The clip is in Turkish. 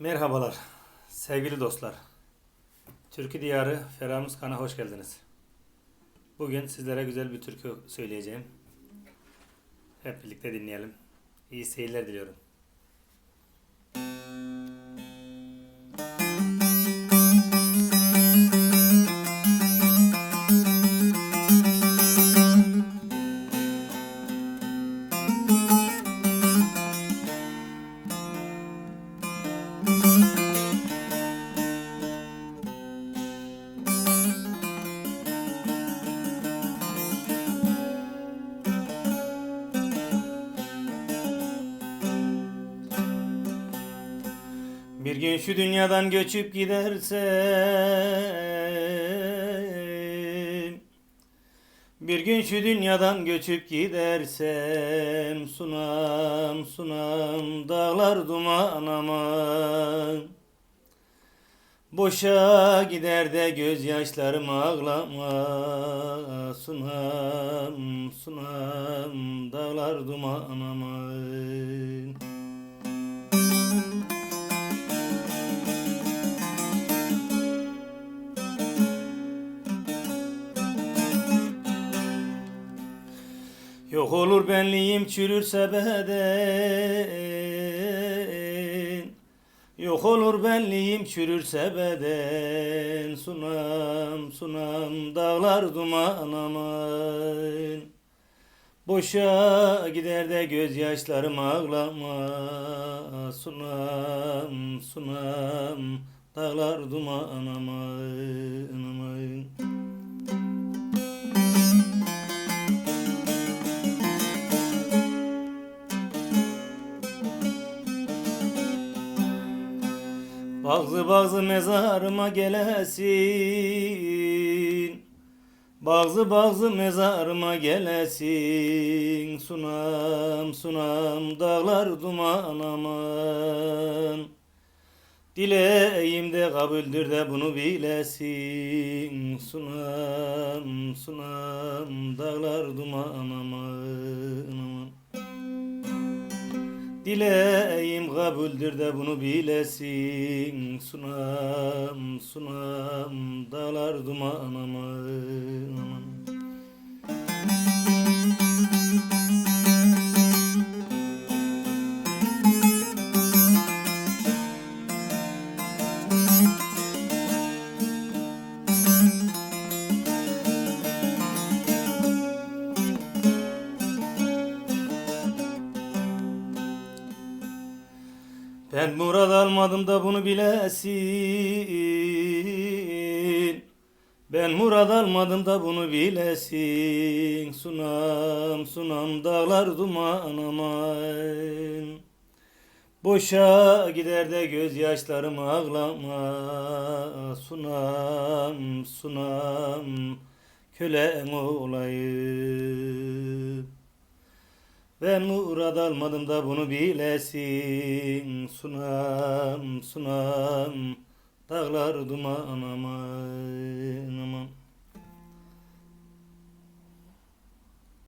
Merhabalar sevgili dostlar. Türkü Diyarı Ferhamız Kan'a hoş geldiniz. Bugün sizlere güzel bir türkü söyleyeceğim. Hep birlikte dinleyelim. İyi seyirler diliyorum. Bir gün şu dünyadan göçüp gidersem Bir gün şu dünyadan göçüp gidersem Sunam sunam dağlar duman aman. Boşa gider de gözyaşlarım ağlama Sunam sunam dağlar duman aman Yok olur benliğim çürürse beden. Yok olur benliğim çürürse beden. Sunam sunam dağlar duman aman. Boşa gider de gözyaşlarım ağlama. Sunam sunam dağlar duman aman Bazı bazı mezarıma gelesin. Bazı bazı mezarıma gelesin. Sunam sunam dağlar duman aman. Dileğim de kabuldür de bunu bilesin. Sunam sunam dağlar duman aman Dileğim kabuldür de bunu bilesin. Sunam sunam dağlar duman aman aman Ben murad almadım da bunu bilesin. Ben murad almadım da bunu bilesin. Sunam sunam dağlar duman aman. Boşa gider de gözyaşlarım ağlama. Sunam sunam kölen olayım ben murad almadım da bunu bilesin. Sunam sunam dağlar duman aman aman